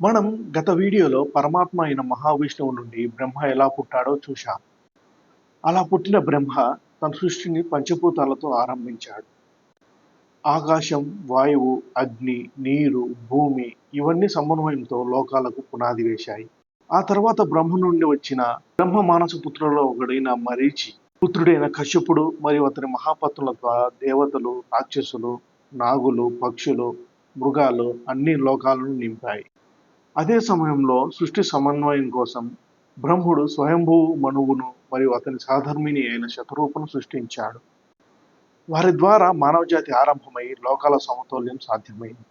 మనం గత వీడియోలో పరమాత్మ అయిన మహావిష్ణువు నుండి బ్రహ్మ ఎలా పుట్టాడో చూశాం. అలా పుట్టిన బ్రహ్మ తన సృష్టిని పంచభూతాలతో ఆరంభించాడు. ఆకాశం వాయువు అగ్ని నీరు భూమి ఇవన్నీ సమన్వయంతో లోకాలకు పునాది వేశాయి. ఆ తర్వాత బ్రహ్మ నుండి వచ్చిన బ్రహ్మ మానస పుత్రులలో ఒకడైన మరీచి పుత్రుడైన కశ్యపుడు మరియు అతని మహాపత్రుల దేవతలు రాక్షసులు నాగులు పక్షులు మృగాలు అన్ని లోకాలను నింపాయి. అదే సమయంలో సృష్టి సమన్వయం కోసం బ్రహ్ముడు స్వయంభూ మనువును మరియు అతని సాధర్మిని అయిన శతరూపను సృష్టించాడు. వారి ద్వారా మానవజాతి ఆరంభమై లోకాల సమతౌల్యం సాధ్యమైంది.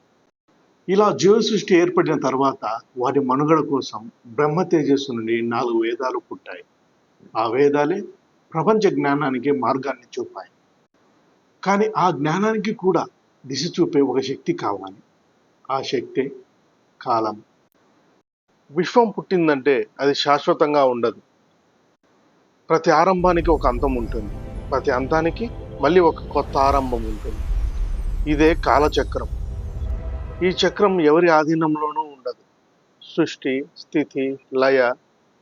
ఇలా జీవ సృష్టి ఏర్పడిన తర్వాత వారి మనుగడ కోసం బ్రహ్మ తేజస్సు నుండి నాలుగు వేదాలు పుట్టాయి. ఆ వేదాలే ప్రపంచ జ్ఞానానికి మార్గాన్ని చూపాయి. కానీ ఆ జ్ఞానానికి కూడా దిశ చూపే ఒక శక్తి కావాలి. ఆ శక్తే కాలం. విశ్వం పుట్టిందంటే అది శాశ్వతంగా ఉండదు. ప్రతి ఆరంభానికి ఒక అంతం ఉంటుంది. ప్రతి అంతానికి మళ్ళీ ఒక కొత్త ఆరంభం ఉంటుంది. ఇదే కాలచక్రం. ఈ చక్రం ఎవరి ఆధీనంలోనూ ఉండదు. సృష్టి స్థితి లయ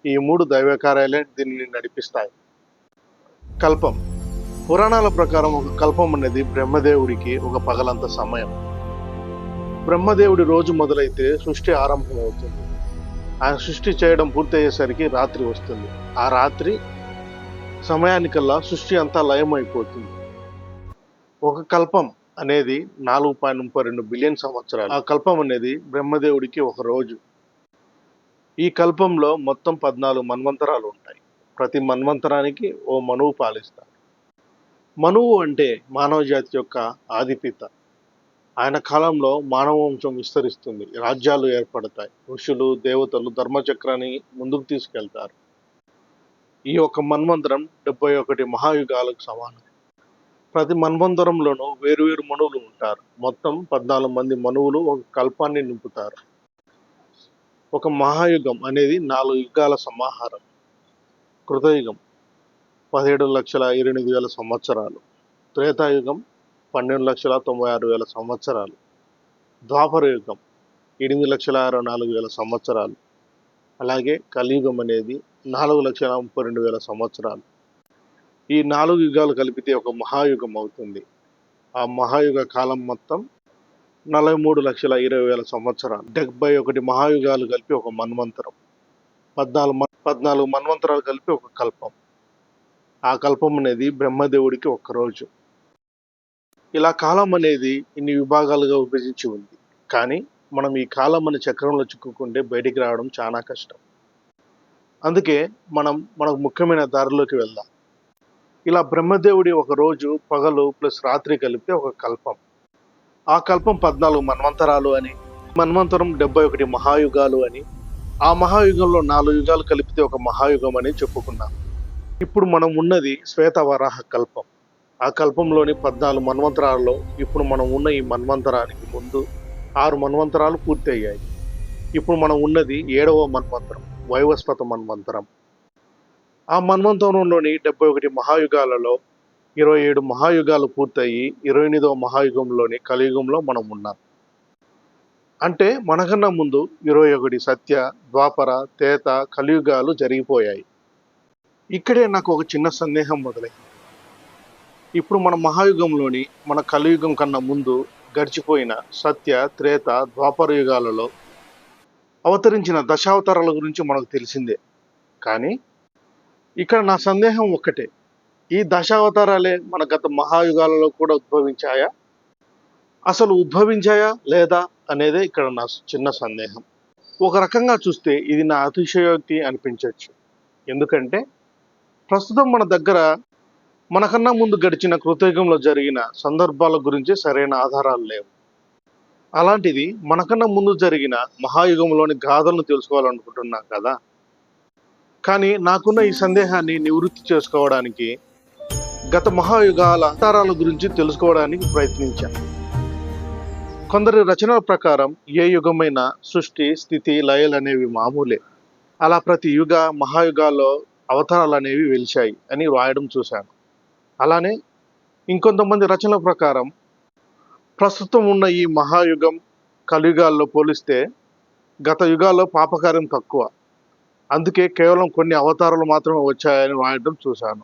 ఈ మూడు దైవకార్యాలే దీనిని నడిపిస్తాయి. కల్పం. పురాణాల ప్రకారం ఒక కల్పం అనేది బ్రహ్మదేవుడికి ఒక పగలంత సమయం. బ్రహ్మదేవుడి రోజు మొదలైతే సృష్టి ఆరంభం అవుతుంది ఆయన సృష్టి చేయడం పూర్తయ్యేసరికి రాత్రి వస్తుంది. ఆ రాత్రి సమయానికల్లా సృష్టి అంతా లయమైపోతుంది. ఒక కల్పం అనేది నాలుగు పాయింట్ ముప్పై రెండు బిలియన్ సంవత్సరాలు. ఆ కల్పం అనేది బ్రహ్మదేవుడికి ఒక రోజు. ఈ కల్పంలో మొత్తం పద్నాలుగు మన్వంతరాలు ఉంటాయి. ప్రతి మన్వంతరానికి ఓ మనువు పాలిస్తారు. మనువు అంటే మానవ జాతి యొక్క ఆదిపిత. ఆయన కాలంలో మానవ వంశం విస్తరిస్తుంది. రాజ్యాలు ఏర్పడతాయి. ఋషులు దేవతలు ధర్మచక్రాన్ని ముందుకు తీసుకెళ్తారు. ఈ యొక్క మన్వంతరం డెబ్బై ఒకటి మహాయుగాలకు సమానం. ప్రతి మన్వంతరంలోనూ వేరువేరు మనువులు ఉంటారు. మొత్తం పద్నాలుగు మంది మనువులు ఒక కల్పాన్ని నింపుతారు. ఒక మహాయుగం అనేది నాలుగు యుగాల సమాహారం. కృతయుగం పదిహేడు లక్షల ఎనిమిది వేల సంవత్సరాలు. త్రేతాయుగం పన్నెండు లక్షల తొంభై ఆరు వేల సంవత్సరాలు. ద్వాపర యుగం ఎనిమిది లక్షల అరవై నాలుగు వేల సంవత్సరాలు. అలాగే కలియుగం అనేది నాలుగు లక్షల ముప్పై రెండు వేల సంవత్సరాలు. ఈ నాలుగు యుగాలు కలిపితే ఒక మహాయుగం అవుతుంది. ఆ మహాయుగ కాలం మొత్తం నలభై మూడు లక్షల ఇరవై వేల సంవత్సరాలు. డెబ్బై ఒకటి మహాయుగాలు కలిపి ఒక మన్వంతరం. పద్నాలుగు పద్నాలుగు మన్వంతరాలు కలిపి ఒక కల్పం. ఆ కల్పం అనేది బ్రహ్మదేవుడికి ఒక్క రోజు ఇలా కాలం అనేది ఇన్ని విభాగాలుగా విభజించి ఉంది. కానీ మనం ఈ కాలం అనే చక్రంలో చిక్కుకుంటే బయటికి రావడం చాలా కష్టం. అందుకే మనం మనకు ముఖ్యమైన దారిలోకి వెళ్దాం. ఇలా బ్రహ్మదేవుడి ఒక రోజు పగలు ప్లస్ రాత్రి కలిపితే ఒక కల్పం. ఆ కల్పం పద్నాలుగు మన్వంతరాలు అని మన్వంతరం డెబ్బై ఒకటి మహాయుగాలు అని ఆ మహాయుగంలో నాలుగు యుగాలు కలిపితే ఒక మహాయుగం అని చెప్పుకున్నాం. ఇప్పుడు మనం ఉన్నది శ్వేతవరాహ కల్పం. ఆ కల్పంలోని పద్నాలుగు మన్వంతరాలలో ఇప్పుడు మనం ఉన్న ఈ మన్వంతరానికి ముందు ఆరు మన్వంతరాలు పూర్తయ్యాయి. ఇప్పుడు మనం ఉన్నది ఏడవ మన్వంతరం వైవస్వత మన్వంతరం. ఆ మన్వంతరంలోని డెబ్బై ఒకటి మహాయుగాలలో ఇరవై ఏడు మహాయుగాలు పూర్తయి ఇరవై ఎనిమిదవ మహాయుగంలోని కలియుగంలో మనం ఉన్నాం. అంటే మనకన్నా ముందు ఇరవై ఒకటి సత్య ద్వాపర తేత కలియుగాలు జరిగిపోయాయి. ఇక్కడే నాకు ఒక చిన్న సందేహం మొదలైంది. ఇప్పుడు మన మహాయుగంలోని మన కలియుగం కన్నా ముందు గడిచిపోయిన సత్య త్రేత ద్వాపర యుగాలలో అవతరించిన దశావతారాల గురించి మనకు తెలిసిందే. కానీ ఇక్కడ నా సందేహం ఒక్కటే. ఈ దశావతారాలే మన గత మహాయుగాలలో కూడా ఉద్భవించాయా? అసలు ఉద్భవించాయా లేదా అనేదే ఇక్కడ నా చిన్న సందేహం. ఒక రకంగా చూస్తే ఇది నా అతిశయోక్తి అనిపించవచ్చు ఎందుకంటే ప్రస్తుతం మన దగ్గర మనకన్నా ముందు గడిచిన కృతయుగంలో జరిగిన సందర్భాల గురించి సరైన ఆధారాలు లేవు. అలాంటిది మనకన్నా ముందు జరిగిన మహాయుగంలోని గాథలను తెలుసుకోవాలనుకుంటున్నాం కదా. కానీ నాకున్న ఈ సందేహాన్ని నివృత్తి చేసుకోవడానికి గత మహాయుగాల అవతారాల గురించి తెలుసుకోవడానికి ప్రయత్నించాను కొందరి రచనల ప్రకారం ఏ యుగమైన సృష్టి స్థితి లయలు అనేవి మామూలే. అలా ప్రతి యుగ మహాయుగాల్లో అవతారాలు అనేవి వెలిచాయి అని రాయడం చూశాను. అలానే ఇంకొంతమంది రచనల ప్రకారం ప్రస్తుతం ఉన్న ఈ మహాయుగం కలియుగాల్లో పోలిస్తే గత యుగాల్లో పాపకార్యం తక్కువ. అందుకే కేవలం కొన్ని అవతారాలు మాత్రమే వచ్చాయని రాయడం చూశాను.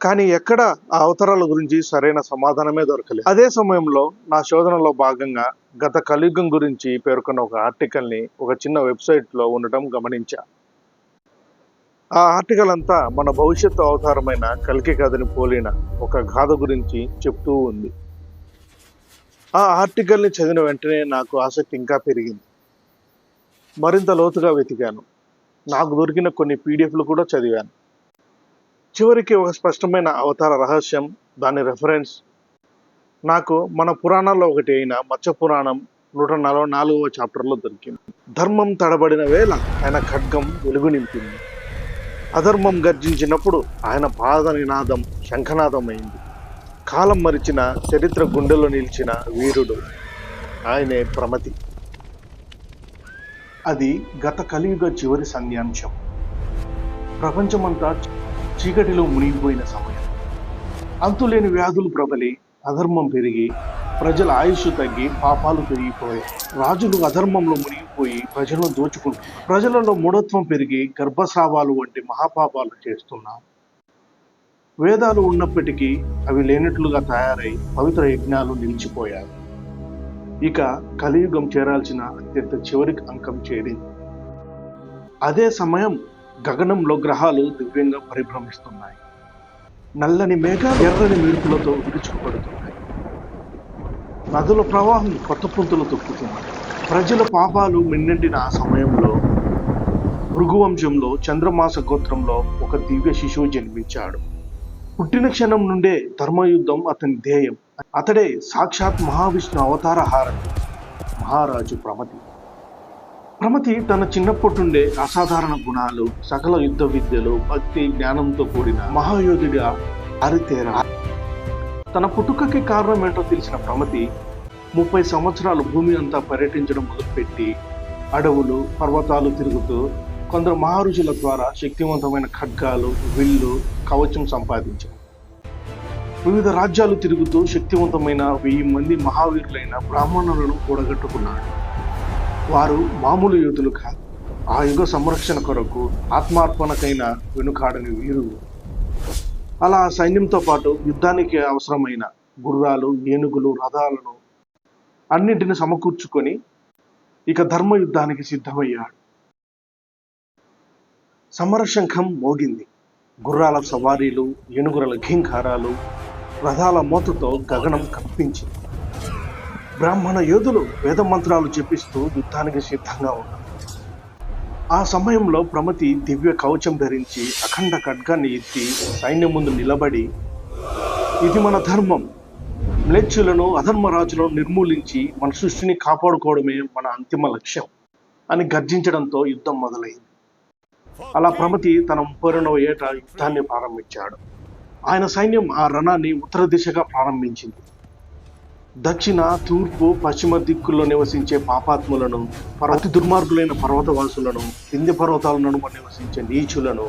కానీ ఎక్కడ ఆ అవతారాల గురించి సరైన సమాధానమే దొరకలేదు. అదే సమయంలో నా శోధనలో భాగంగా గత కలియుగం గురించి పేర్కొన్న ఒక ఆర్టికల్ని ఒక చిన్న వెబ్సైట్లో ఉండటం గమనించా. ఆ ఆర్టికల్ అంతా మన భవిష్యత్తు అవతారమైన కల్కి కథని పోలిన ఒక గాథ గురించి చెప్తూ ఉంది. ఆ ఆర్టికల్ని చదివిన వెంటనే నాకు ఆసక్తి ఇంకా పెరిగింది. మరింత లోతుగా వెతికాను. నాకు దొరికిన కొన్ని పీడిఎఫ్లు కూడా చదివాను. చివరికి ఒక స్పష్టమైన అవతార రహస్యం దాని రెఫరెన్స్ నాకు మన పురాణాల్లో ఒకటి అయిన మత్స్య పురాణం నూట నలభై నాలుగవ చాప్టర్లో దొరికింది. ధర్మం తడబడిన వేళ ఆయన ఖడ్గం వెలుగు నింపింది. అధర్మం గర్జించినప్పుడు ఆయన పాద నినాదం శంఖనాదమైంది. కాలం మరిచిన చరిత్ర గుండెలో నిలిచిన వీరుడు ఆయనే ప్రమతి. అది గత కలియుగ చివరి సంధ్యాంశం. ప్రపంచమంతా చీకటిలో మునిగిపోయిన సమయం. అంతులేని వ్యాధులు ప్రబలి అధర్మం పెరిగి ప్రజల ఆయుష్ తగ్గి పాపాలు పెరిగిపోయాయి. రాజులు అధర్మంలో మునిగిపోయి ప్రజలను దోచుకుంటున్నారు. ప్రజలలో మూఢత్వం పెరిగి గర్భస్రావాలు వంటి మహాపాపాలు చేస్తున్నారు వేదాలు ఉన్నప్పటికీ అవి లేనట్లుగా తయారై పవిత్ర యజ్ఞాలు నిలిచిపోయాయి. ఇక కలియుగం చేరాల్సిన అత్యంత చివరికి అంకం చేరింది. అదే సమయం గగనంలో గ్రహాలు దివ్యంగా పరిభ్రమిస్తున్నాయి. నల్లని మేఘాలు ఎర్రని మెరుపులతో విరుచుకుపడుతున్నాయి. నదుల ప్రవాహం కొత్త పుంతలు తొక్కుతున్నాయి ప్రజల పాపాలు మిన్నెండిన ఆ సమయంలో భృగువంశంలో చంద్రమాస గోత్రంలో ఒక దివ్య శిశువు జన్మించాడు. పుట్టిన క్షణం నుండే ధర్మయుద్ధం అతని ధ్యేయం. అతడే సాక్షాత్ మహావిష్ణు అవతార హారతి. మహారాజు ప్రమతి. ప్రమతి తన చిన్నప్పటి నుండే అసాధారణ గుణాలు సకల యుద్ధ విద్యలు భక్తి జ్ఞానంతో కూడిన మహాయోధుడిగా అరితేరా తన పుట్టుకకి కారణం ఏంటో తెలిసిన ప్రమతి ముప్పై సంవత్సరాలు భూమి అంతా పర్యటించడం మొదలుపెట్టి అడవులు పర్వతాలు తిరుగుతూ కొందరు మహారుషుల ద్వారా శక్తివంతమైన ఖడ్గాలు విల్లు కవచం సంపాదించారు. వివిధ రాజ్యాలు తిరుగుతూ శక్తివంతమైన వెయ్యి మంది మహావీరులైన బ్రాహ్మణులను కూడగట్టుకున్నాడు వారు మామూలు యోధులు కాదు. ఆ యుగ సంరక్షణ కొరకు ఆత్మార్పణకైన వెనుకాడని వీరు. అలా సైన్యంతో పాటు యుద్ధానికి అవసరమైన గుర్రాలు ఏనుగులు రథాలను అన్నింటిని సమకూర్చుకొని ఇక ధర్మ యుద్ధానికి సిద్ధమయ్యాడు. సమరశంఖం మోగింది. గుర్రాల సవారీలు ఏనుగుల ఘీంకారాలు రథాల మోతతో గగనం కప్పించింది. బ్రాహ్మణ యోధులు వేద మంత్రాలు జపిస్తూ యుద్ధానికి సిద్ధంగా ఉన్నారు. ఆ సమయంలో ప్రమతి దివ్య కవచం ధరించి అఖండ ఖడ్గాన్ని ఎత్తి సైన్యం ముందు నిలబడి ఇది మన ధర్మం. మ్లేచ్చులను అధర్మరాజులను నిర్మూలించి మన సృష్టిని కాపాడుకోవడమే మన అంతిమ లక్ష్యం అని గర్జించడంతో యుద్ధం మొదలైంది. అలా ప్రమతి తన ముప్పై రెండవ ఏట యుద్ధాన్ని ప్రారంభించాడు. ఆయన సైన్యం ఆ రణాన్ని ఉత్తర దిశగా ప్రారంభించింది. దక్షిణ తూర్పు పశ్చిమ దిక్కుల్లో నివసించే పాపాత్ములను అతి దుర్మార్గులైన పర్వతవాసులను కింది పర్వతాల నడుమ నివసించే నీచులను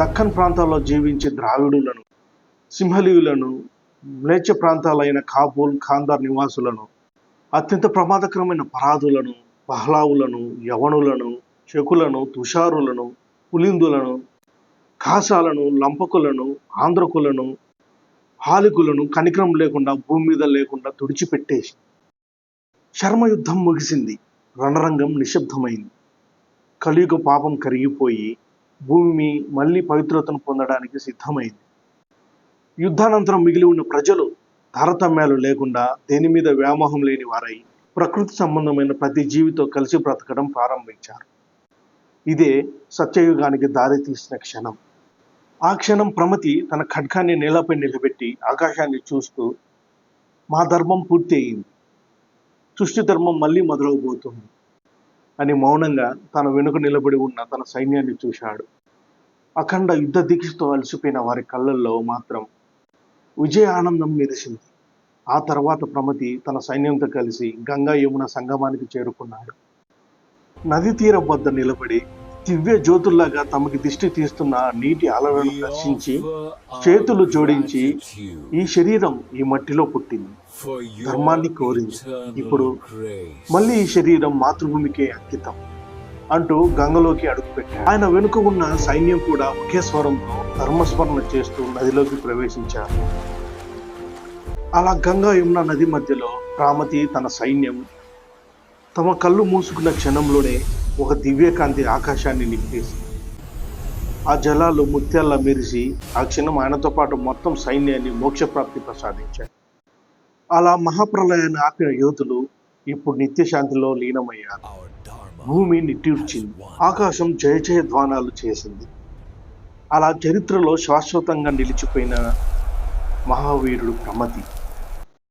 దక్కన్ ప్రాంతాల్లో జీవించే ద్రావిడులను సింహలీయులను మ్లేచ్ఛ ప్రాంతాలైన కాబూల్ ఖాందార్ నివాసులను అత్యంత ప్రమాదకరమైన పరాధులను పహ్లావులను యవనులను శకులను తుషారులను పులిందులను కాసాలను లంపకులను ఆంధ్రకులను హాలికులను కనికరం లేకుండా భూమి మీద లేకుండా తుడిచిపెట్టేసి చర్మయుద్ధం ముగిసింది. రణరంగం నిశ్శబ్దమైంది. కలియుగ పాపం కరిగిపోయి భూమి మళ్ళీ పవిత్రతను పొందడానికి సిద్ధమైంది. యుద్ధానంతరం మిగిలి ఉన్న ప్రజలు తారతమ్యాలు లేకుండా దేని మీద వ్యామోహం లేని వారై ప్రకృతి సంబంధమైన ప్రతి జీవితో కలిసి బ్రతకడం ప్రారంభించారు. ఇదే సత్యయుగానికి దారి తీసిన క్షణం. ఆ క్షణం ప్రమతి తన ఖడ్గాన్ని నేలపై నిలబెట్టి ఆకాశాన్ని చూస్తూ మా ధర్మం పూర్తి అయింది సృష్టి ధర్మం మళ్ళీ మొదలవబోతుంది అని మౌనంగా తన వెనుక నిలబడి ఉన్న తన సైన్యాన్ని చూశాడు. అఖండ యుద్ధ దీక్షతో అలసిపోయిన వారి కళ్ళల్లో మాత్రం విజయ ఆనందం మెరిసింది ఆ తర్వాత ప్రమతి తన సైన్యంతో కలిసి గంగా యమున సంగమానికి చేరుకున్నాడు. నది తీరం వద్ద నిలబడి దివ్య జ్యోతుల్లాగా తమకి దిష్టి తీస్తున్న నీటి అలలను దర్శించి చేతులు జోడించి ఈ శరీరం ఈ మట్టిలో పుట్టింది. ధర్మాన్ని కోరింది. ఇప్పుడు మళ్ళీ ఈ శరీరం మాతృభూమికే అంకితం. అంటూ గంగలోకి అడుగుపెట్టాడు ఆయన వెనుక ఉన్న సైన్యం కూడా ఒకే స్వరంతో ధర్మస్మరణ చేస్తూ నదిలోకి ప్రవేశించారు. అలా గంగా యమున నది మధ్యలో రామతి తన సైన్యం తమ కళ్ళు మూసుకున్న క్షణంలోనే ఒక దివ్యకాంతి ఆకాశాన్ని నింపేసి ఆ జలాలు ముత్యాల్లా మెరిసి ఆ క్షణం ఆయనతో పాటు మొత్తం సైన్యాన్ని మోక్షప్రాప్తి ప్రసాదించాయి. అలా మహాప్రలయాన్ని ఆపిన యోధులు ఇప్పుడు నిత్యశాంతిలో లీనమయ్యారు. భూమి నిట్టూర్చింది. ఆకాశం జయ జయ ధ్వానాలు చేసింది. అలా చరిత్రలో శాశ్వతంగా నిలిచిపోయిన మహావీరుడు ప్రమతి.